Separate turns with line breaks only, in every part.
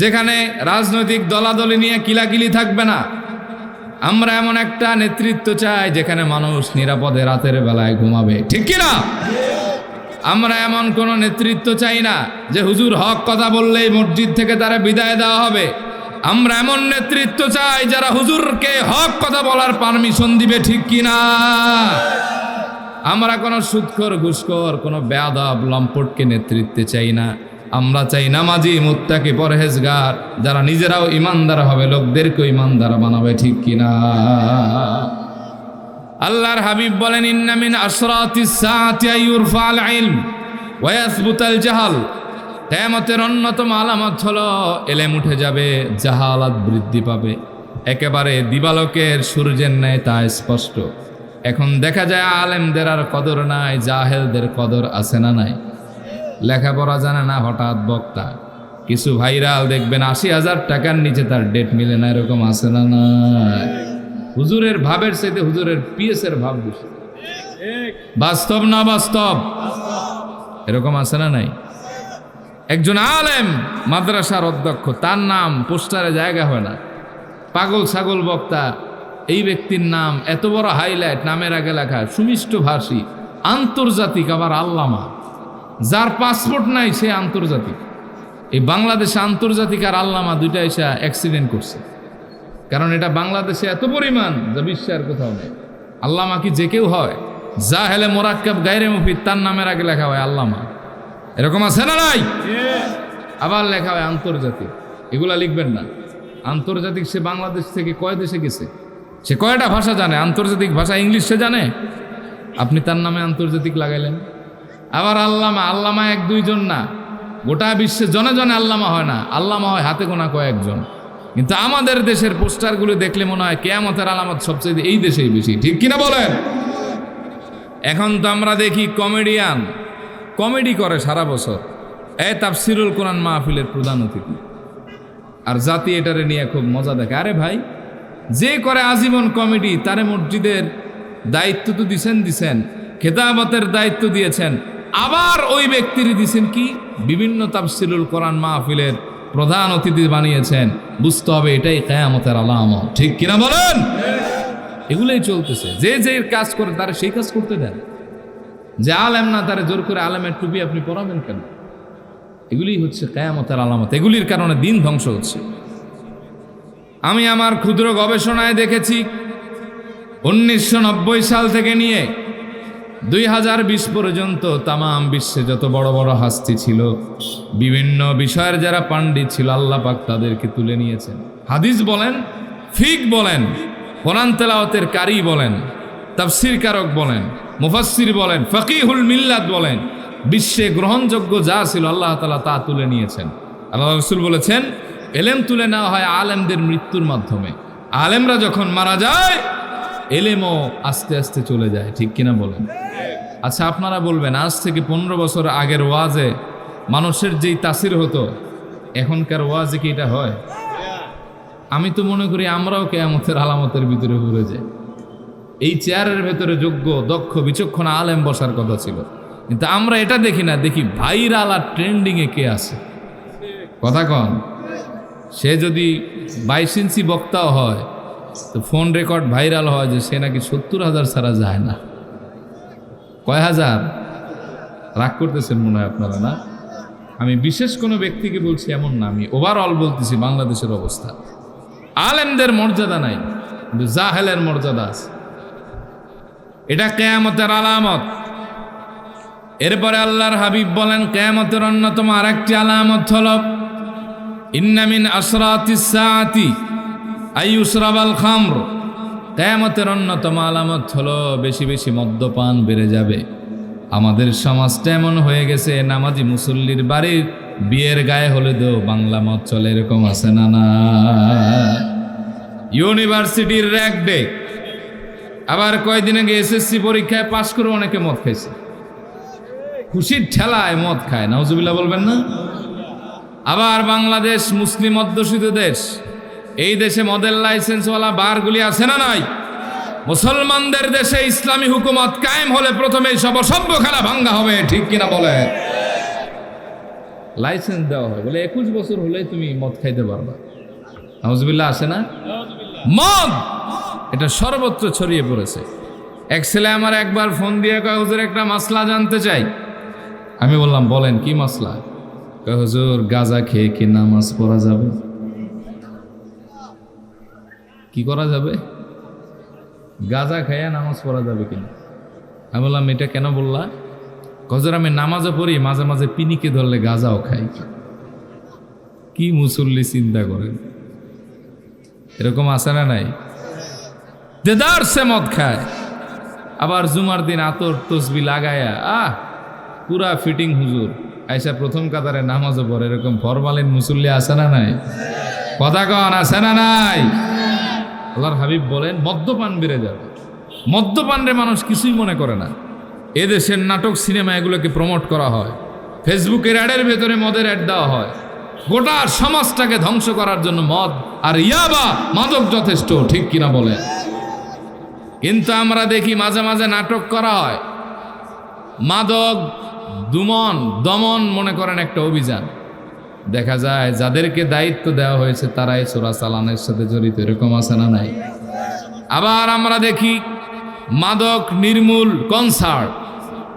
যেখানে রাজনৈতিক দলাদলি নিয়ে কিলাকিলি থাকবে না। আমরা এমন একটা নেতৃত্ব চাই যেখানে মানুষ নিরাপদে রাতের বেলায় ঘুমাবে। ঠিক কি না আমরা এমন কোন নেতৃত্ব চাই না যে হুজুর হক কথা বললেই মসজিদ থেকে তারা বিদায় দেওয়া হবে। আমরা এমন নেতৃত্ব চাই যারা হুজুরকে হক কথা বলার পারমিশন দিবে, ঠিক কি না আমরা কোনো সুৎখর, ঘুষখোর, কোনো বেয়াদব, লম্পটকে নেতৃত্বে চাই না। আমরা চাই নামাজি, মুত্তাকি, পরহেজগার, যারা নিজেরাও ইমানদার হবে, লোকদেরকেও ইমানদার বানাবে, ঠিক কিনা আল্লাহর হাবিব বলেন ইন্নামিন আশরাতিস সাআতি আইয়ুরফাল ইলম ওয়া ইয়াসবুতাল জাহাল। কিয়ামতের অন্যতম আলামত হলো, এলেম উঠে যাবে, জাহালাত বৃদ্ধি পাবে। একেবারে দিবালোকের সূর্যের ন্যায় তা স্পষ্ট। এখন দেখা যায়, আলেমদের আর কদর নাই, জাহেলদের কদর আছে না নাই? লেখাপড়া জানে না হঠাৎ বক্তা। কিছু ভাইরাল দেখবেন, আশি হাজার টাকার নিচে তার ডেট মিলে না, এরকম আছে না না। হুজুরের ভাবের চাইতে হুজুরের পিএস এর ভাব বেশি। বাস্তব না বাস্তব? এরকম আছে না নাই? একজন আলেম মাদ্রাসার অধ্যক্ষ, তার নাম পোস্টারে জায়গা হয় না। পাগল ছাগল বক্তা, এই ব্যক্তির নাম এত বড় হাইলাইট নামের আগে লেখা, সুমিষ্ট ভাষী, আন্তর্জাতিক, আবার আল্লামা। যার পাসপোর্ট নাই, সে আন্তর্জাতিক। এই বাংলাদেশে আন্তর্জাতিক আর আল্লামা দুইটা এসে অ্যাক্সিডেন্ট করছে। কারণ এটা বাংলাদেশে এত পরিমাণ যা বিশ্বের কোথাও নেই। আল্লামা কি যে কেউ হয়? যা হেলে মোরাক্কাব গায়রে মুফিদ, তার নামের আগে লেখা হয় আল্লামা। এরকম আছে না নাই? আবার লেখা হয় আন্তর্জাতিক। এগুলা লিখবেন না। আন্তর্জাতিক সে বাংলাদেশ থেকে কয় দেশে গেছে? সে কয়টা ভাষা জানে? আন্তর্জাতিক ভাষা ইংলিশ সে জানে? আপনি তার নামে আন্তর্জাতিক লাগাইলেন? আবার আল্লামা আল্লামা এক দুইজন না। গোটা বিশ্বে জনে জনে আল্লামা হয় না। আল্লামা হয় হাতে গোনা কয়েকজন। কিন্তু আমাদের দেশের পোস্টারগুলো দেখলে মনে হয় কেয়ামতের আলামত সবচেয়ে এই দেশেই বেশি। ঠিক কিনা বলেন? এখন তো আমরা দেখি কমেডিয়ান। কমেডি করে সারা বছর। এ তাফসিরুল কোরআন মাহফিলের প্রধান অতিথি। আর জাতি এটারে নিয়ে খুব মজা দেখে। আরে ভাই, যে করে আজীবন কমেডি, তারে মসজিদের দায়িত্ব তো দিছেন দিছেন। খেতাবতের দায়িত্ব দিয়েছেন। আবার ওই ব্যক্তির দিছেন কি? বিভিন্ন তাফসিলুল কোরআন মাহফিলের প্রধান অতিথি বানিয়েছেন। বুঝতে হবে এটাই কেয়ামতের আলামত। ঠিক কিনা বলেন? এগুলোই চলতেছে। যে যে কাজ করে তারা সেই কাজ করতে দেন। যে আলেম না, তারা জোর করে আলেমের টুপি আপনি পরাবেন কেন? এগুলি হচ্ছে কেয়ামতের আলামত। এগুলির কারণে দিন ধ্বংস হচ্ছে। আমি আমার ক্ষুদ্র গবেষণায় দেখেছি, উনিশশো নব্বই সাল থেকে নিয়ে দুই হাজার বিশ পর্যন্ত তামাম বিশ্বে যত বড় বড় হাস্তি ছিল, বিভিন্ন বিষয়ের যারা পাণ্ডিত ছিল, আল্লাহ পাক তাদেরকে তুলে নিয়েছেন। হাদিস বলেন, ফিক বলেন, কোরআন তেলাওয়াতের কারি বলেন তাফসির কারক বলেন, মুফাসসির বলেন, ফকিহুল মিল্লাত বলেন, বিশ্বে গ্রহণযোগ্য যা ছিল আল্লাহ তালা তা তুলে নিয়েছেন। আল্লাহ রসুল বলেছেন, এলেম তুলে নেওয়া হয় আলেমদের মৃত্যুর মাধ্যমে। আলেমরা যখন মারা যায় এলেমও আস্তে আস্তে চলে যায়, ঠিক কিনা বলেন? আচ্ছা আপনারা বলবেন, আজ থেকে পনেরো বছর আগের ওয়াজে মানুষের যেই তাসির হতো, এখনকার ওয়াজে কি এটা হয়? আমি তো মনে করি আমরাও কেয়ামতের আলামতের ভিতরে ঘুরে যাই। এই চেয়ারের ভেতরে যোগ্য, দক্ষ, বিচক্ষণ আলেম বসার কথা ছিল। কিন্তু আমরা এটা দেখি না, দেখি ভাইরাল আর ট্রেন্ডিংয়ে কে আছে। কথা কন, সে যদি বাইশ ইঞ্চি বক্তাও হয় তো ফোন রেকর্ড ভাইরাল হয় যে সে নাকি সত্তর হাজার ছাড়া যায় না। কয় হাজার? রাগ করতেছেন মনে হয় আপনারা, না? আমি বিশেষ কোনো ব্যক্তিকে বলছি এমন না, আমি ওভারঅল বলতেছি বাংলাদেশের অবস্থা। আলেমদের মর্যাদা নাই, কিন্তু জাহেলের মর্যাদা আছে। এটা কেয়ামতের আলামত। এরপরে আল্লাহর হাবিব বলেন, কেয়ামতের অন্যতম আরেকটি আলামত হল, ইন্নামিন আসরাতি আইউসরাবাল খামর। কেয়ামতের অন্যতম আলামত হলো বেশি বেশি মদ্যপান বেড়ে যাবে। আমাদের সমাজটা এমন হয়ে গেছে, নামাজি মুসল্লির বাড়ির বিয়ের গায়ে হলে তো বাংলা মত চলে, এরকম আছে না না? ইউনিভার্সিটির র্যাক ডে। আবার কয়দিন আগে এসএসসি পরীক্ষায় পাশ করে অনেকে মদ খাইছে। খুশির ঠেলায় মদ খায়, নাউজুবিল্লাহ বলবেন না? আবার বাংলাদেশ মুসলিম অধ্যুষিত দেশ। এই দেশে মডেল লাইসেন্সওয়ালা বারগুলি আছে না নাই? মুসলমানদের দেশে ইসলামী হুকুমত কায়েম হলে প্রথমে সব অসভ্য খেলা ভাঙ্গা হবে, ঠিক কিনা বলে লাইসেন্স দেওয়া হয়। বলে একুশ বছর হলে তুমি মদ খাইতে পারবা। নাউজুবিল্লাহ, আসে না? মদ! এটা সর্বত্র ছড়িয়ে পড়েছে। এক ছেলে আমার একবার ফোন দিয়ে কয়, হুজুর, একটা মাসলা জানতে চাই। আমি বললাম, বলেন, কি মাসলা? কয়, হুজুর, গাজা খেয়ে কি নামাজ পড়া যাবে? কি করা যাবে? গাজা খাইয়া নামাজ পড়া যাবে কিনা? আমি বললাম, এটা কেন বললা? গজর আমি নামাজও পড়ি, মাঝে মাঝে পিনিকে ধরলে গাজাও খাই। কি মুসল্লি চিন্তা করেন? এরকম আছে না নাই? দেদার সে মদ খায়। আবার জুমার দিন আতর তসবি লাগায়া, আহ, পুরা ফিটিং হুজুর। আইসা প্রথম কাতারে নামাজও পড়ে, এরকম ফরমালিন মুসল্লি আছে না নাই? কথা কন, আছে না নাই? আল্লাহর হাবিব বলেন, মদ্যপান বেড়ে যাবে। মদ্যপানরে মানুষ কিছুই মনে করে না। এদেশের নাটক, সিনেমা এগুলোকে প্রমোট করা হয়। ফেসবুকের অ্যাডের ভেতরে মদের অ্যাড দেওয়া হয়। গোটা সমাজটাকে ধ্বংস করার জন্য মদ আর ইয়াবা মাদক যথেষ্ট, ঠিক কিনা বলে কিন্তু আমরা দেখি মাঝে মাঝে নাটক করা হয়। মাদক, দুমন, দমন মনে করেন একটা অভিযান। দেখা যায় যাদেরকে দায়িত্ব দেওয়া হয়েছে তারাই চোরা চালানের সাথে জড়িত, এরকম আছে না নাই? আবার আমরা দেখি মাদক নির্মূল কনসার্ট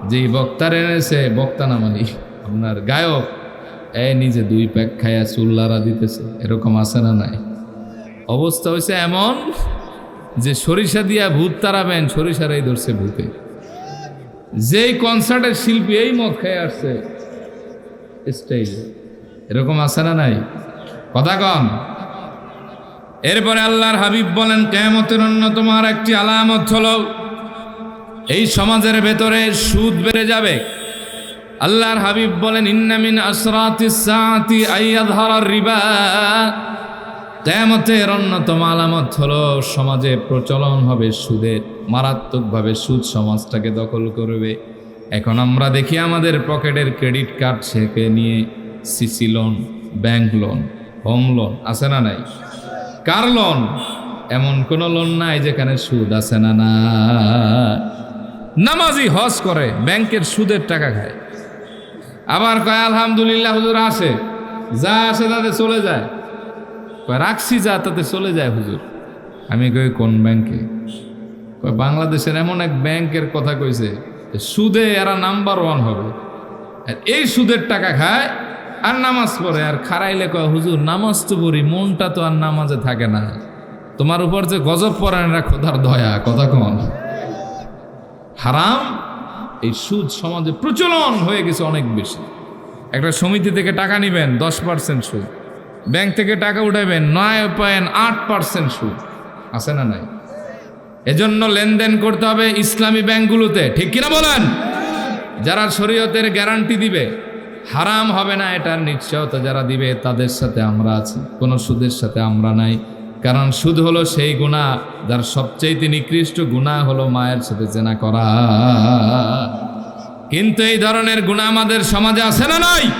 যেই বক্তার এনেছে, বক্তা না মানে আপনার গায়ক, এ নিজে দুই প্যাক খাইয়া চুল্লারা দিতেছে, এরকম আছে না নাই? অবস্থা হয়েছে এমন যে সরিষা দিয়া ভূত তারাবেন সরিষারাই ধরছে ভূতে। যেই কনসার্টের শিল্পী এই মদ খেয়ে আসছে স্টেজে এরকম আছে না নাই? কথা কম। এরপরে আল্লাহর হাবিব বলেন কেমতের অন্যতম আর একটি আলামত হল, এই সমাজের ভেতরে সুদ বেড়ে যাবে। আল্লাহর হাবিব বলেন ইন্নামিন আইয়াধার রিবা। অন্যতম আলামত হলো, সমাজে প্রচলন হবে সুদের মারাত্মকভাবে সুদ সমাজটাকে দখল করবে। এখন আমরা দেখি আমাদের পকেটের ক্রেডিট কার্ড ছেঁকে নিয়ে CC loan bank loan home loan আছে না নাই? Car loan? এমন কোনো লোন নাই যেখানে সুদ আছে না না নামাজি হজ করে, ব্যাংকের সুদের টাকা খায়। আবার কয়, আলহামদুলিল্লাহ, হুজুর আসে। যা আসে তাতে চলে যায়। কয়, রাখছি যা, তাতে চলে যায় হুজুর। আমি কই, কোন ব্যাংকে? কয়, বাংলাদেশের এমন এক ব্যাংকের কথা কইছে সুদে এরা নাম্বার ওয়ান হবে। আর এই সুদের টাকা খায় আর নামাজ পড়ে, আর খারাইলে কয়, হুজুর, নামাজ তো পড়ি, মনটা তো আর নামাজে থাকে না। তোমার উপর যে গজব পরায়ণরা খোদার দয়া, কথা কন। হারাম? এই সুদ সমাজে প্রচলন হয়ে গেছে অনেক বেশি। একটা সমিতি থেকে টাকা নেবেন, দশ পার্সেন্ট সুদ। ব্যাংক থেকে টাকা উঠাবেন, নয় পয়েন্ট আট পার্সেন্ট সুদ। আছে না নাই? এজন্য লেনদেন করতে হবে ইসলামী ব্যাংকগুলোতে, ঠিক কিনা বলেন? যারা শরীয়তের গ্যারান্টি দিবে হারাম হবে না, এটার নিশ্চয়তা যারা দিবে তাদের সাথে আমরা আছি। কোনো সুদের সাথে আমরা নাই। কারণ সুদ হলো সেই গুণা যার সবচেয়ে নিকৃষ্ট গুণা হলো মায়ের সাথে চেনা করা। কিন্তু এই ধরনের গুণা আমাদের সমাজে আছে না নাই?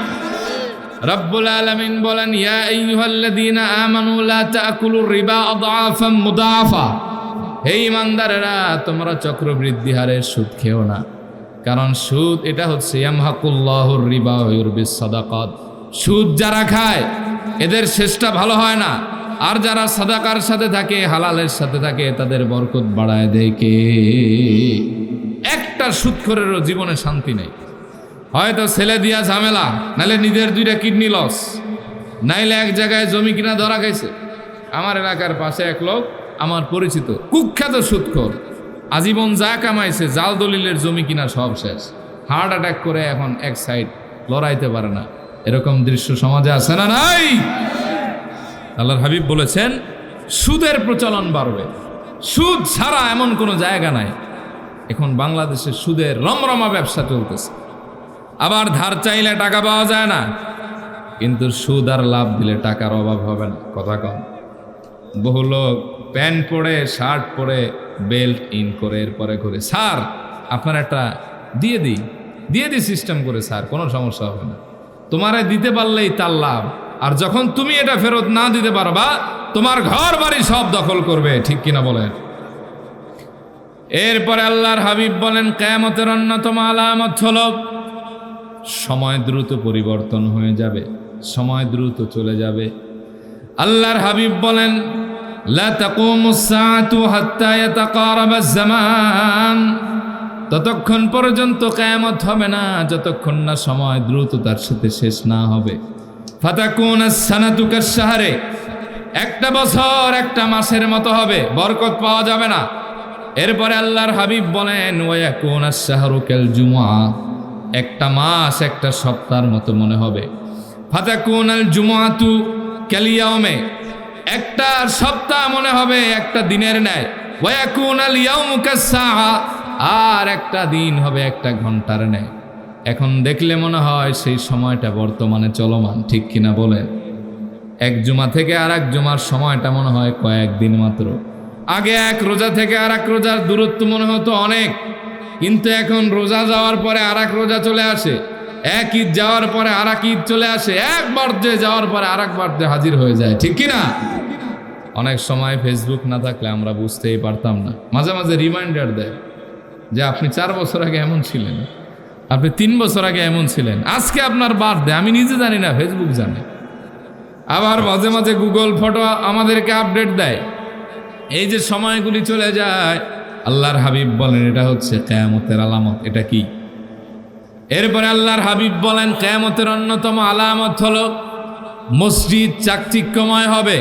রব্বুল আলামিন বলেন, ইয়া আইয়ুহাল্লাযীনা হে ইমানদারেরা তোমরা চক্রবৃদ্ধি হারে সুদ খেও না। কারণ সুদ এটা হচ্ছে ইয়ামহাকুল্লাহুর রিবা ইউরবিস সাদাকাত। সুদ যারা খায়, এদের শেষটা ভালো হয় না। আর যারা সাদাকার সাথে থাকে, হালালের সাথে থাকে, তাদের বরকত বাড়ায় কে? একটা সুদখোরেরও জীবনে শান্তি নেই। হয়তো ছেলে দিয়া ঝামেলা নাহলে নিজের দুইটা কিডনি লস, নাইলে এক জায়গায় জমি কিনা ধরা গেছে আমার এলাকার পাশে এক লোক, আমার পরিচিত, কুখ্যাত সুৎখর আজীবন যা কামাইছে, জাল দলিলের জমি কিনা সব শেষ। হার্ট অ্যাটাক করে এখন এক সাইড লড়াইতে পারে না। এরকম দৃশ্য সমাজে আছে না নাই? আল্লাহর হাবিব বলেছেন, সুদের প্রচলন বাড়বে। সুদ ছাড়া এমন কোনো জায়গা নাই। এখন বাংলাদেশে সুদের রমরমা ব্যবসা চলতেছে। আবার ধার চাইলে টাকা পাওয়া যায় না। কিন্তু সুদ আর লাভ দিলে টাকার অভাব হবে না, কথা কম। বহু লোক প্যান্ট পরে, শার্ট পরে বেল্ট ইন করে এরপরে করে স্যার, আপনার একটা দিয়ে দিই। দিয়ে দিই সিস্টেম করে, স্যার, কোনো সমস্যা হবে না। তোমারে দিতে পারলেই তার লাভ। আর যখন তুমি এটা ফেরত না দিতে পারবা, তোমার ঘর বাড়ি সব দখল করবে, ঠিক কিনা বলেন? এরপরে আল্লাহর হাবিব বলেন, কেয়ামতের অন্যতম আলামত হল, সময় দ্রুত পরিবর্তন হয়ে যাবে, সময় দ্রুত চলে যাবে। আল্লাহর হাবিব বলেন লা জামান ততক্ষণ পর্যন্ত কিয়ামত হবে না, যতক্ষণ না সময় দ্রুত তার সাথে শেষ না হবে। ফাতাকুন সানাতু কাশহারে একটা বছর, একটা মাসের মতো হবে, বরকত পাওয়া যাবে না। এরপরে আল্লাহর হাবিব বলেন ওয়াকুন আশ-শাহরু কাল জুমআ একটা মাস, একটা সপ্তাহের মতো মনে হবে। ফাতাকুন আল জুমআতু কালিয়াউমে একটা সপ্তাহ মনে হবে, একটা দিনের ন্যায়। আর একটা দিন হবে, একটা ঘণ্টার ন্যায়। এখন দেখলে মনে হয় সেই সময়টা বর্তমানে চলমান, ঠিক কিনা বলেন? এক জুমা থেকে আর এক জুমার সময়টা মনে হয় কয়েকদিন মাত্র। আগে এক রোজা থেকে আর এক রোজার দূরত্ব মনে হতো অনেক। কিন্তু এখন রোজা যাওয়ার পরে আর এক রোজা চলে আসে। এক ঈদ যাওয়ার পরে আর এক ঈদ চলে আসে। এক বার্থডে যাওয়ার পরে আর এক হাজির হয়ে যায়, ঠিক কিনা? অনেক সময় ফেসবুক না থাকলে আমরা বুঝতেই পারতাম না। মাঝে মাঝে রিমাইন্ডার দেয় যে আপনি চার বছর আগে এমন ছিলেন, আপনি তিন বছর আগে এমন ছিলেন, আজকে আপনার বার্থডে আমি নিজে জানি না ফেসবুক জানে। আবার মাঝে মাঝে গুগল ফটো আমাদেরকে আপডেট দেয়। এই যে সময়গুলি চলে যায়, আল্লাহর হাবিব বলেন, এটা হচ্ছে কেয়ামতের আলামত, এটা কি? এরপরে আল্লাহর হাবিব বলেন, কেয়ামতের অন্যতম আলামত হলো, মসজিদ চাকচিক্যময় হবে।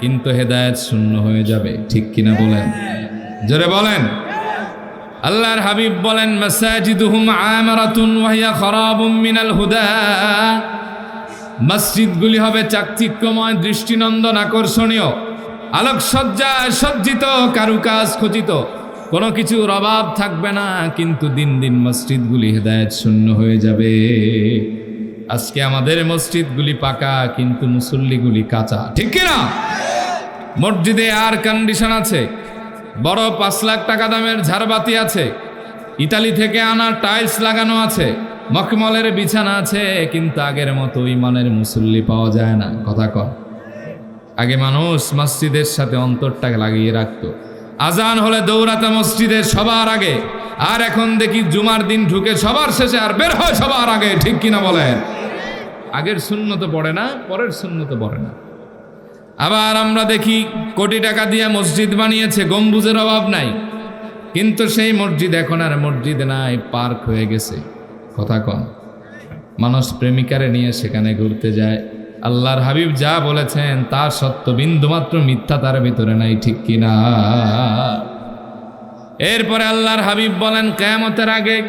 কিন্তু হেদায়েত শূন্য হয়ে যাবে। ঠিক কিনা বলেন? জোরে বলেন। আল্লাহর হাবিব বলেন, মাসাজিদুহুম আমারাতুন মিনাল হুদা। মসজিদগুলি হবে চাকচিক্যময়, দৃষ্টিনন্দন আকর্ষণীয় আলোকসজ্জায় সজ্জিত, কারুকাজ খচিত। কোনো কিছুর অভাব থাকবে না, কিন্তু দিন দিন মসজিদগুলি হেদায়েত শূন্য হয়ে যাবে। আজকে আমাদের মসজিদগুলি পাকা, কিন্তু মুসল্লিগুলি কাঁচা। ঠিক কিনা? মসজিদে আর কন্ডিশন আছে, বড় পাঁচ লাখ টাকা দামের ঝাড়বাতি আছে, ইতালি থেকে আনা টাইলস লাগানো আছে, মখমলের বিছানা আছে, কিন্তু আগের মতো ইমানের মুসল্লি পাওয়া যায় না। কথা কর আগে মানুষ মসজিদের সাথে অন্তরটাকে লাগিয়ে রাখতো। আজান হলে দৌড়াতে মসজিদের সবার আগে। আর এখন দেখি জুমার দিন ঢুকে সবার শেষে আর বের হয় সবার আগে, ঠিক কিনা বলেন? আগের শূন্য তো পড়ে না, পরের শূন্য তো পড়ে না। আবার আমরা দেখি কোটি টাকা দিয়ে মসজিদ বানিয়েছে, গম্বুজের অভাব নাই। কিন্তু সেই মসজিদ এখন আর মসজিদ নাই, পার্ক হয়ে গেছে। কথা কম। মানুষ প্রেমিকারে নিয়ে সেখানে ঘুরতে যায়। আল্লাহর হাবিব যা বলেছেন, তার সত্য বিন্দুমাত্র মিথ্যা তার ভিতরে নাই, ঠিক কিনা? এরপরে আল্লাহর হাবিব বলেন, কেয়ামতের আগে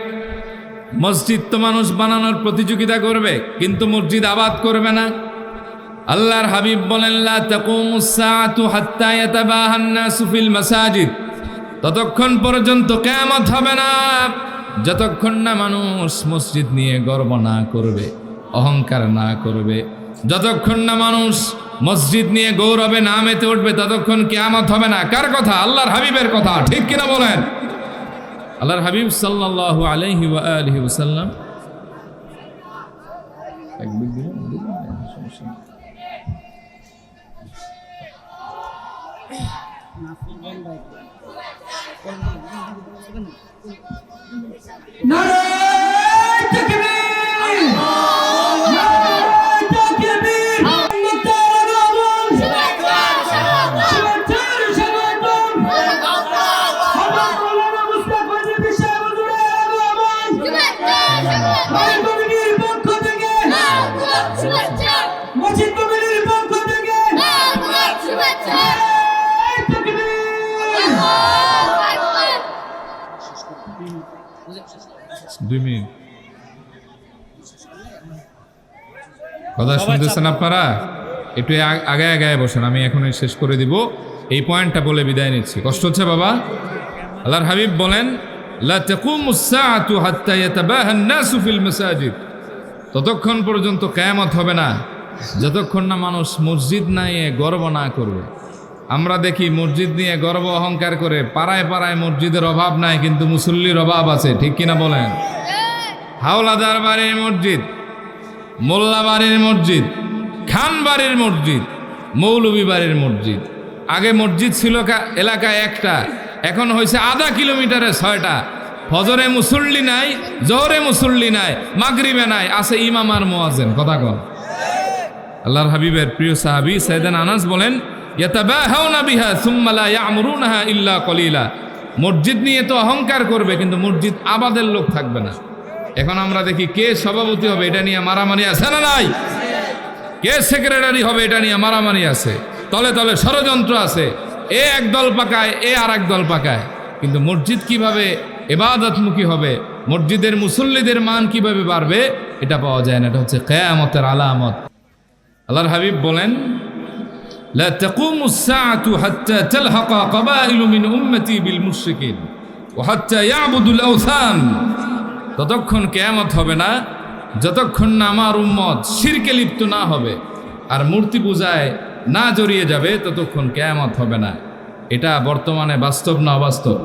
মসজিদ তো মানুষ বানানোর প্রতিযোগিতা করবে, কিন্তু মসজিদ আবাদ করবে না। আল্লাহর হাবিব বলেন মাসাজিদ। ততক্ষণ পর্যন্ত কিয়ামত হবে না, যতক্ষণ না মানুষ মসজিদ নিয়ে গর্ব না করবে, অহংকার না করবে। যতক্ষণ না মানুষ মসজিদ নিয়ে গৌরবে না মেতে উঠবে, ততক্ষণ কেয়ামত হবে না। কার কথা? আল্লাহর হাবিবের কথা। ঠিক কিনা বলেন? আল্লাহর হাবিব সাল্লাল্লাহু আলাইহি ওয়া আলিহি ওয়াসাল্লাম এক দুই মিনিট। কথা শুনতেছেন আপনারা? একটু আগায় আগায় বসেন, আমি এখন শেষ করে দিব। এই পয়েন্টটা বলে বিদায় নিচ্ছি। কষ্ট হচ্ছে বাবা? আল্লাহর হাবিব বলেন ততক্ষণ পর্যন্ত কিয়ামত হবে না। যতক্ষণ না মানুষ মসজিদ নিয়ে গর্ব না করবে। আমরা দেখি মসজিদ নিয়ে গর্ব অহংকার করে পাড়ায় পাড়ায় মসজিদের অভাব নাই, কিন্তু মুসল্লির অভাব আছে। ঠিক কিনা বলেন? হাওলাদার বাড়ির মসজিদ, মোল্লা বাড়ির মসজিদ, খান বাড়ির মসজিদ মৌলবী বাড়ির মসজিদ। আগে মসজিদ ছিল এলাকায় একটা, এখন হয়েছে আধা কিলোমিটারে ছয়টা। ফজরে মুসল্লি নাই, জোহরে মুসল্লি নাই, মাগরিবে নাই, আছে ইমাম আর মোয়াজেন কথা কন আল্লাহর হাবিবের প্রিয় সাহাবি সাইদান আনাস বলেন কলিলা। মসজিদ নিয়ে তো অহংকার করবে, কিন্তু মসজিদ আবাদের লোক থাকবে না। এখন আমরা দেখি কে সভাপতি হবে, এটা নিয়ে মারামারি আছে না নাই? কে সেক্রেটারি হবে, এটা নিয়ে মারামারি আছে? তলে তলে ষড়যন্ত্র আছে। এ এক দল পাকায়, এ আর এক দল পাকায়। কিন্তু মসজিদ কীভাবে এবাদতমুখী হবে, মসজিদের মুসল্লিদের মান কীভাবে বাড়বে, এটা পাওয়া যায় না। এটা হচ্ছে কেয়ামতের আলামত। আল্লাহর হাবিব বলেন لا ততক্ষণ কেয়ামত হবে না, যতক্ষণ না আমার উম্মত শিরকে লিপ্ত না হবে আর মূর্তি পূজায় না জড়িয়ে যাবে, ততক্ষণ কেয়ামত হবে না। এটা বর্তমানে বাস্তব না অবাস্তব?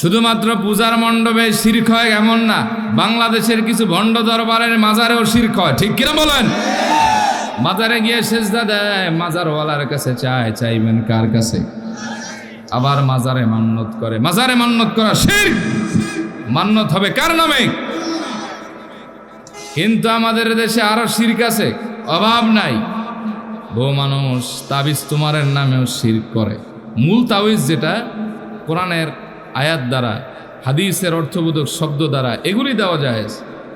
শুধুমাত্র পূজার মণ্ডপে শির্ক হয় এমন না, বাংলাদেশের কিছু ভণ্ড দরবারের মাজারেও শির্ক হয়, ঠিক কিনা বলেন? মাজারে গিয়ে সেজদা দেয়, মাজারওয়ালার কাছে চায়, চাইবেন কার কাছে? আবার মাজারে মান্নত করে, মাজারে মান্নত করা শির্ক! মান্নত হবে। কার নামে? কিন্তু আমাদের দেশে আরও শির্ক আছে। অভাব নাই। বহু মানুষ তাবিজ তোমারের নামেও শির্ক করে। মূল তাবিজ যেটা, কোরআনের আয়াত দ্বারা, হাদিসের অর্থবোধক শব্দ দ্বারা এগুলি দেওয়া যায়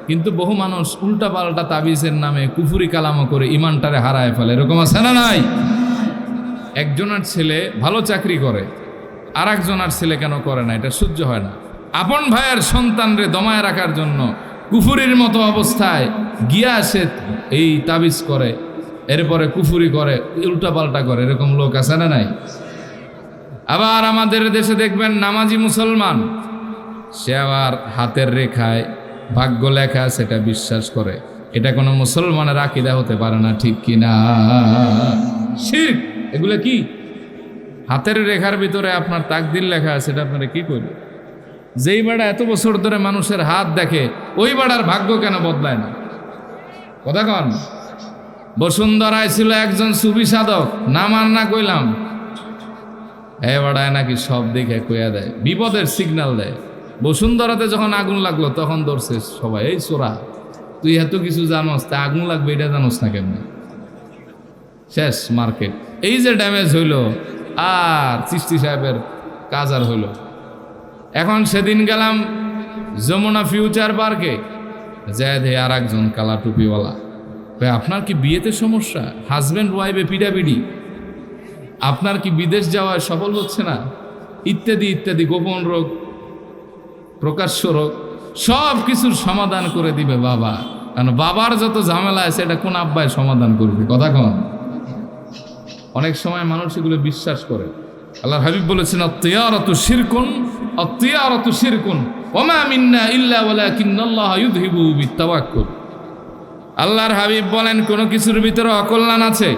কিন্তু বহু মানুষ উল্টা পাল্টা তাবিজের নামে কুফুরি কালামো করে ইমানটারে হারায় ফেলে। এরকম আছে না নাই? একজনের ছেলে ভালো চাকরি করে আর একজনের ছেলে কেন করে না? এটা সহ্য হয় না। আপন ভাইয়ের সন্তানরে দমায় রাখার জন্য কুফুরির মতো অবস্থায় গিয়া সে এই তাবিজ করে, এরপরে কুফুরি করে উল্টা পাল্টা করে, এরকম লোক আছে না নাই? আবার আমাদের দেশে দেখবেন নামাজি মুসলমান, সে আবার হাতের রেখায় ভাগ্য লেখা সেটা বিশ্বাস করে। এটা কোনো মুসলমানের আকিদা হতে পারে না, ঠিক কি না? শির! এগুলো কি? হাতের রেখার ভিতরে আপনার তাকদির লেখা আছে সেটা আপনারা কি করবে যেই বেড়া এত বছর ধরে মানুষের হাত দেখে, ওই বেড়ার ভাগ্য কেন বদলায় না? কথা কন। বসুন্ধরায় ছিল একজন সুবি সাধক নাম আর না কইলাম। এ বাড়ায় নাকি সব দেখে কইয়া দেয়, বিপদের সিগন্যাল দেয়। বসুন্ধরাতে যখন আগুন লাগল, তখন ধরছে সবাই, এই চোরা, তুই এত কিছু জানোস, তা আগুন লাগবে, এটা জানোস না কেমনি? শেষ, মার্কেট। এই যে ড্যামেজ হইল, আর চিস্তি সাহেবের কাজ আর হইল এখন সেদিন গেলাম যমুনা ফিউচার পার্কে। যায় দে আর একজন কালা টুপিওয়ালা। কয়, আপনার কি বিয়েতে সমস্যা? হাজব্যান্ড ওয়াইফে পিডাপিডি। আপনার কি বিদেশ যাওয়ায় সফল হচ্ছে না? ইত্যাদি ইত্যাদি গোপন রোগ প্রকাশ্য রোগ সব কিছুর সমাধান করে দিবে বাবা। কারণ বাবার যত ঝামেলা আছে এটা কোন আব্বায় সমাধান করবে। কথা কন। অনেক সময় মানুষ এগুলো বিশ্বাস করে। আল্লাহ হাবিব বলেছেন অত্যারত শিরকুন অত্যারত শিরকুন, ওমা মিন্না ইল্লা ওয়ালাকিন্নাল্লাহ ইউযহিবু বিত্তাওয়াক্কুল। আল্লাহর হাবিব বলেন, কোনো কিছুর ভিতরে অকল্যাণ আছে?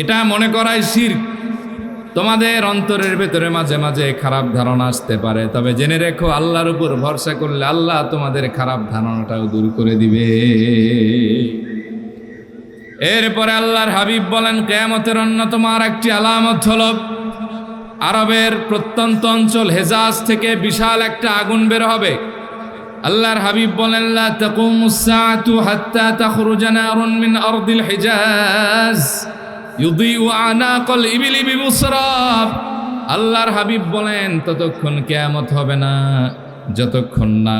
এটা মনে করাই শির তোমাদের অন্তরের ভেতরে মাঝে মাঝে খারাপ ধারণা আসতে পারে, তবে জেনে রেখো, আল্লাহর উপর ভরসা করলে আল্লাহ তোমাদের খারাপ ধারণাটাও দূর করে দিবে। এরপরে আল্লাহর হাবিব বলেন, কেয়ামতের অন্যতম আর একটি আলামত হল আরবের প্রত্যন্ত অঞ্চল হেজাজ থেকে বিশাল একটা আগুন বের হবে। আল্লাহর হাবিব বলেন আল্লাহর হাবিব বলেন, ততক্ষণ কেয়ামত হবে না, যতক্ষণ না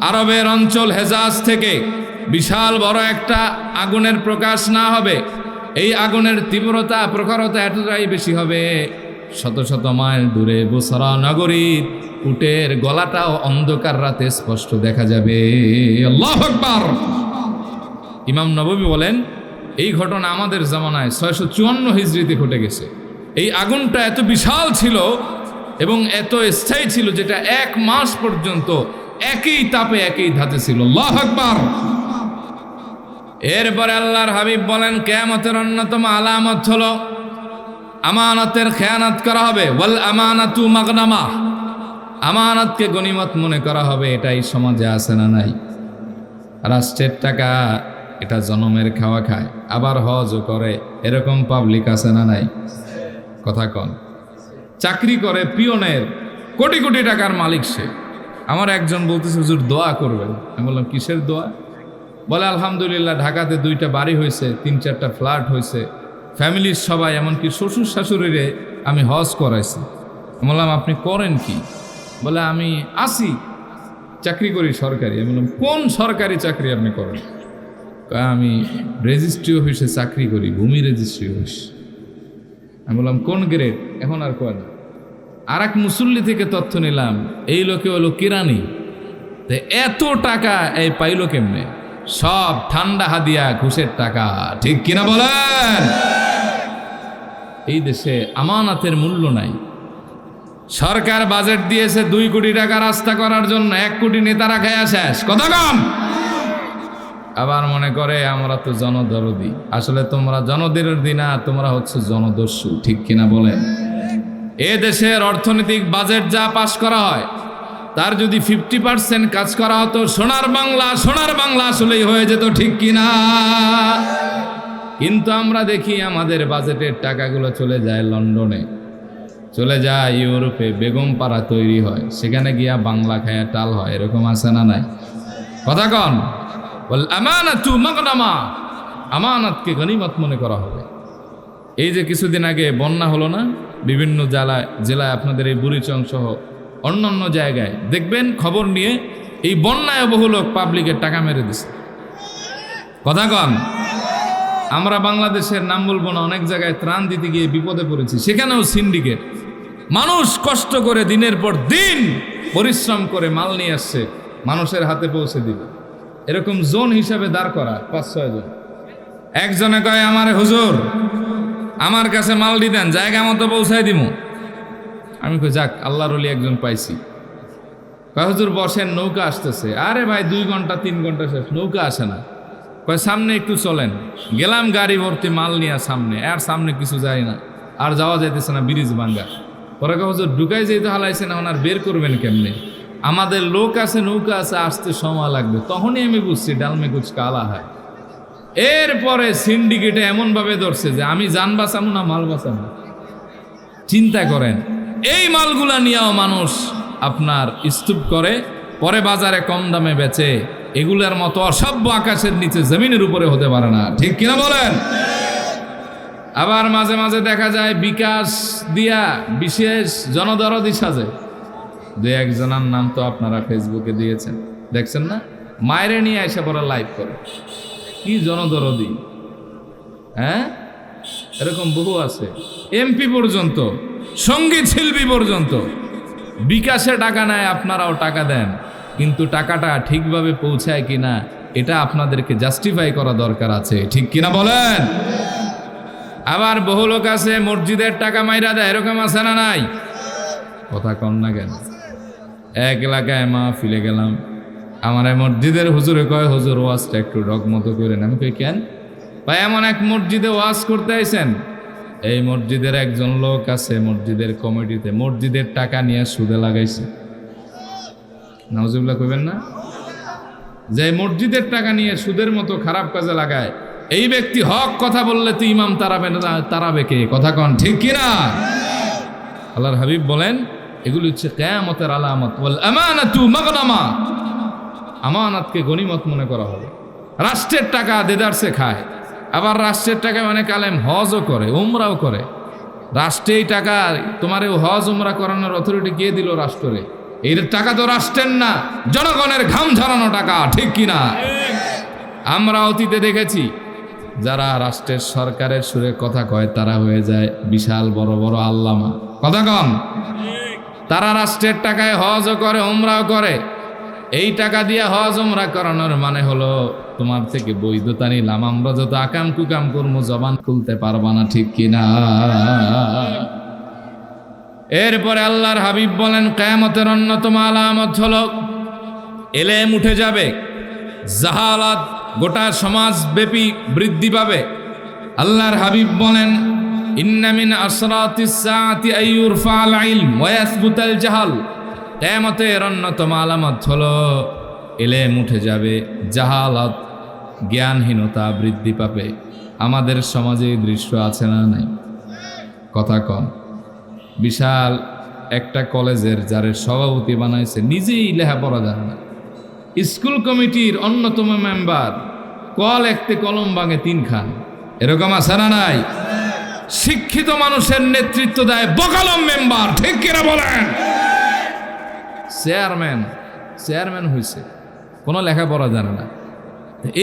আরবের অঞ্চল হেজাজ থেকে বিশাল বড় একটা আগুনের প্রকাশ না হবে। এই আগুনের তীব্রতা, প্রখরতা এতটাই বেশি হবে শত শত মাইল দূরে বুসরা নগরীর উটের গলাটাও অন্ধকার রাতে স্পষ্ট দেখা যাবে। ইমাম নববী বলেন, এই ঘটনা আমাদের জামানায় ছয়শো চুয়ান্ন হিজড়িতে ঘটে গেছে। এই আগুনটা এত বিশাল ছিল এবং এত স্থায়ী ছিল যেটা এক মাস পর্যন্ত একই তাপে, একই ধাতে ছিল। আল্লাহ আকবার! এরপরে আল্লাহর হাবিব বলেন, কেয়ামতের অন্যতম আলামত হলো আমানতের খেয়ানত করা হবে। ওয়াল আমানাতু মাগনামা। আমানতকে গনিমত মনে করা হবে, এটাই সমাজে আছে না নাই? রাষ্ট্রের টাকা এটা জনমের খাওয়া খায়, আবার হজও করে, এরকম পাবলিক আছে না নাই? কথা কন। চাকরি করে পিয়নের কোটি কোটি টাকার মালিক সে। আমার একজন বলতেছে, হুজুর, দোয়া করবেন। আমি বললাম, কিসের দোয়া? বলে, আলহামদুলিল্লাহ, ঢাকাতে দুইটা বাড়ি হয়েছে, তিন চারটা ফ্ল্যাট হয়েছে। ফ্যামিলির সবাই, এমনকি শ্বশুর শাশুড়িরে আমি হজ করাইছি। বললাম, আপনি করেন কি? বলে, আমি আসি, চাকরি করি সরকারি। আমি বললাম, কোন সরকারি চাকরি আপনি করেন? আমি রেজিস্ট্রি অফিসে চাকরি করি, ভূমি রেজিস্ট্রি অফিস। আমি বললাম, কোন গ্রেড? এখন আর কয় না। আর এক মুসল্লি থেকে তথ্য নিলাম, এই লোকে হলো কিরানি। তো এত টাকা এই পাইলো কেমনে? সব ঠান্ডা হাদিয়া, ঘুষের টাকা। ঠিক কিনা বলেন? এই দেশে আমানাতের মূল্য নাই। সরকার বাজেট দিয়েছে দুই কোটি টাকা রাস্তা করার জন্য, এক কোটি নেতারা খায়া শেষ। কত কম? আবার মনে করে, আমরা তো জনদরদি। আসলে তোমরা জনদরদি না তোমরা হচ্ছে জনদস্যু। ঠিক কিনা বলেন? এ দেশের অর্থনৈতিক বাজেট যা পাশ করা হয়, তার যদি ফিফটি পার্সেন্ট কাজ করা হতো, সোনার বাংলা সোনার বাংলা আসলেই হয়ে যেত, ঠিক কিনা? কিন্তু আমরা দেখি আমাদের বাজেটের টাকাগুলো চলে যায় লন্ডনে। চলে যায় ইউরোপে, বেগম পাড়া তৈরি হয়। সেখানে গিয়া বাংলা খায়া টাল হয়। এরকম আছে না নাই? কথা কন। বল আমানাতকে গনিমত মনে করা হবে। এই যে কিছুদিন আগে বন্যা হলো না, বিভিন্ন জেলায় জেলায় আপনাদের এই বুড়িচং সহ অন্যান্য জায়গায়, দেখবেন খবর নিয়ে এই বন্যায় বহু লোক পাবলিকের টাকা মেরে দিছে। কথা কন। আমরা বাংলাদেশের, নাম বলব না, অনেক জায়গায় ত্রাণ দিতে গিয়ে বিপদে পড়েছি, সেখানেও সিন্ডিকেট মানুষ কষ্ট করে দিনের পর দিন পরিশ্রম করে মাল নিয়ে আসছে, মানুষের হাতে পৌঁছে দিবে। এরকম জোন হিসাবে দাঁড় করা, পাঁচ, ছয় জন। একজনে কয়, আমার হুজুর, আমার কাছে মাল দিতেন, জায়গা মতো পৌঁছাই দিব আমি কই, যাক, আল্লাহর অলি একজন পাইছি। কয়, হুজুর, বসেন, নৌকা আসতেছে। আরে ভাই, দুই ঘণ্টা, তিন ঘণ্টা শেষ, নৌকা আসে না। কয়, সামনে একটু চলেন। গেলাম গাড়ি ভর্তি, মাল নিয়ে সামনে। আর সামনে কিছু যায় না। আর যাওয়া যাইতেছে না, ব্রিজ ভাঙ্গা। পরে হুজুর, ঢুকাই যেতে হালাইছে না, ওনার বের করবেন কেমনে? আমাদের লোক আছে, নৌকা আছে, আসতে সময় লাগবে। তখনই আমি বুঝছি, ডালমে কুচ কালা হয়। এরপরে সিন্ডিকেটে এমনভাবে ধরছে যে, আমি যান বাঁচাবো না, মাল বাঁচাবো চিন্তা করেন, এই মালগুলা নিয়েও মানুষ আপনার স্তূপ করে, পরে বাজারে কম দামে বেচে এগুলার মতো অসভ্য আকাশের নিচে জমিনের উপরে হতে পারে না। ঠিক কিনা বলেন? আবার মাঝে মাঝে দেখা যায় বিকাশ দিয়া বিশেষ জনদরদি সাজে। দু একজনের নাম তো আপনারা ফেসবুকে দিয়েছেন। দেখছেন না? মায়েরে নিয়ে এসে পরে লাইভ করে। কি জনদরদি। হ্যাঁ? এরকম বহু আছে। এমপি পর্যন্ত সংগীত শিল্পী পর্যন্ত, বিকাশে টাকা নেয়, আপনারাও টাকা দেন। কিন্তু টাকাটা ঠিকভাবে পৌঁছায় কিনা, এটা আপনাদেরকে জাস্টিফাই করা দরকার আছে। ঠিক কিনা বলেন? আবার বহু লোক আছে, মসজিদের টাকা মাইরা দেয়, এরকম আছে না নাই? কথা কন না কেন? এক এলাকায় মা ফিরে গেলাম। আমার মসজিদের হুজুরে কয়, হুজুর, ওয়াজটা একটু ডগমতো করেন। আমি কই, কেন? ভাই, এমন এক মসজিদে ওয়াজ করতে আইছেন? এই মসজিদের একজন লোক আছে, মসজিদের কমিটিতে মসজিদের টাকা নিয়ে সুদে লাগাইছে। নাউজুবিল্লাহ কইবেন না? যে মসজিদের টাকা নিয়ে সুদের মতো খারাপ কাজে লাগায়, এই ব্যক্তি হক কথা বললে তুই ইমাম তারাবে তারাবে কে? কথা কন, ঠিক কিনা আল্লাহর হাবিব বলেন, এগুলি হচ্ছে কেয়ামতের আলামত। বল আমানাতু মাগনামা আমানাতকে গনিমত মনে করা হবে। রাষ্ট্রের টাকা দেদারসে খায়। আবার রাষ্ট্রের টাকা অনেক আলেম হজও করে, উমরাও করে। রাষ্ট্রে এই টাকা, তোমার হজ উমরা করানোর অথরিটি কে দিল রাষ্ট্রে এই টাকা তো রাষ্ট্রের না, জনগণের ঘাম ঝরানো টাকা, ঠিক কিনা আমরা অতীতে দেখেছি, যারা রাষ্ট্রের সরকারের সুরে কথা কয়, তারা হয়ে যায় বিশাল বড় বড় আল্লামা। কথা কম তারা রাষ্ট্রের টাকায় হজও করে, উমরাও করে। এই টাকা দিয়ে হজ, উমরা করানোর মানে হলো, তোমার থেকে বৈধতা নিলাম আমরা যত আকাম, কুকাম করব জবান খুলতে পারবা না, ঠিক কিনা এরপরে আল্লাহর হাবিব বলেন, কেয়ামতের অন্যতম আলামত হলো, এলেম উঠে যাবে, জাহালাত গোটা সমাজব্যাপী বৃদ্ধি পাবে। আল্লাহর হাবিব বলেন ইন্নামিন আসরাতিস সাআতি আইয়ুরফাল ইলম ওয়া ইয়াসবুতাল জাহাল। কিয়ামতের অন্যতম আলামত হলো, এলেম উঠে যাবে, জাহালাত জ্ঞানহীনতা বৃদ্ধি পাবে। আমাদের সমাজে দৃশ্য আছে না নাই? কথা কন বিশাল একটা কলেজের যারে সভাপতি বানাইছে, নিজেই লেখাপড়া জানে না। স্কুল কমিটির অন্যতম মেম্বার কল একতে কলম ভাঙে তিন খান। এরকম না নাই? শিক্ষিত মানুষের নেতৃত্ব দেয় বকালম মেম্বার, ঠিক কিনা বলেন? চেয়ারম্যান চেয়ারম্যান হয়েছে কোনো লেখাপড়া জানে না।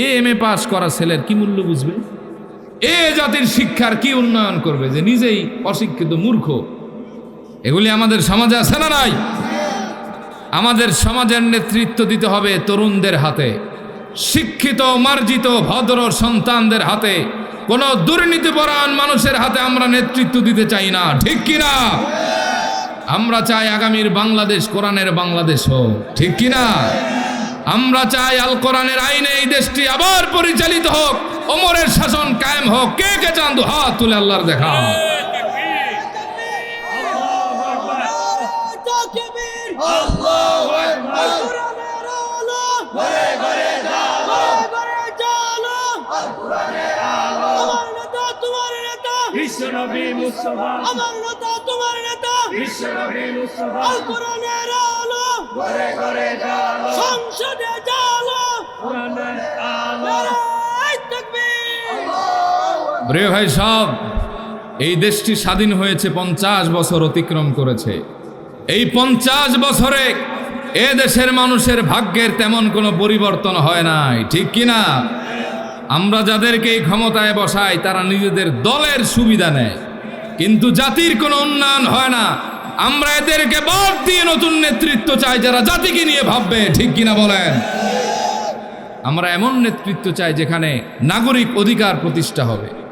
এ এম এ পাস করা ছেলের কি মূল্য বুঝবে? এ জাতির শিক্ষার কি উন্নয়ন করবে যে নিজেই অশিক্ষিত মূর্খ? এগুলি আমাদের সমাজে আছে না নাই? আমাদের সমাজের নেতৃত্ব দিতে হবে তরুণদের হাতে, শিক্ষিত, মার্জিত, ভদ্র সন্তানদের হাতে। কোন দুর্নীতিপরায়ণ মানুষের হাতে আমরা নেতৃত্ব দিতে চাই না, ঠিক কিনা আমরা চাই আগামীর বাংলাদেশ কোরআনের বাংলাদেশ হোক, ঠিক কিনা আমরা চাই আল কোরআনের আইনে এই দেশটি আবার পরিচালিত হোক, ওমরের শাসন কায়েম হোক। কে কে চান্দু হাত তুলে আল্লাহর দেখা?
তাকবীর আল্লাহু আকবার। কোরআনের আলো। ঘরে ঘরে জালো ঘরে জালো। কোরআনের আলো। আমার নেতা তোমার নেতা।
বিশ্বনবী মুস্তফা।
আমার নেতা তোমার নেতা।
বিশ্বনবী মুস্তফা।
আল কোরআনের আলো।
ঘরে ঘরে জালো
সংসদে জালো।
কোরআনের আলো।
প্রিয় ভাই সব এই দেশটি স্বাধীন হয়েছে পঞ্চাশ বছর অতিক্রম করেছে। এই পঞ্চাশ বছরে এ দেশের মানুষের ভাগ্যের তেমন কোনো পরিবর্তন হয় নাই, ঠিক কিনা? আমরা যাদেরকে এই ক্ষমতায় বসাই, তারা নিজেদের দলের সুবিধা নেয়। কিন্তু জাতির কোনো উন্নয়ন হয় না। আমরা এদেরকে বাদ দিয়ে নতুন নেতৃত্ব চাই, যারা জাতিকে নিয়ে ভাববে, ঠিক কিনা বলেন? আমরা এমন নেতৃত্ব চাই যেখানে নাগরিক অধিকার প্রতিষ্ঠা হবে।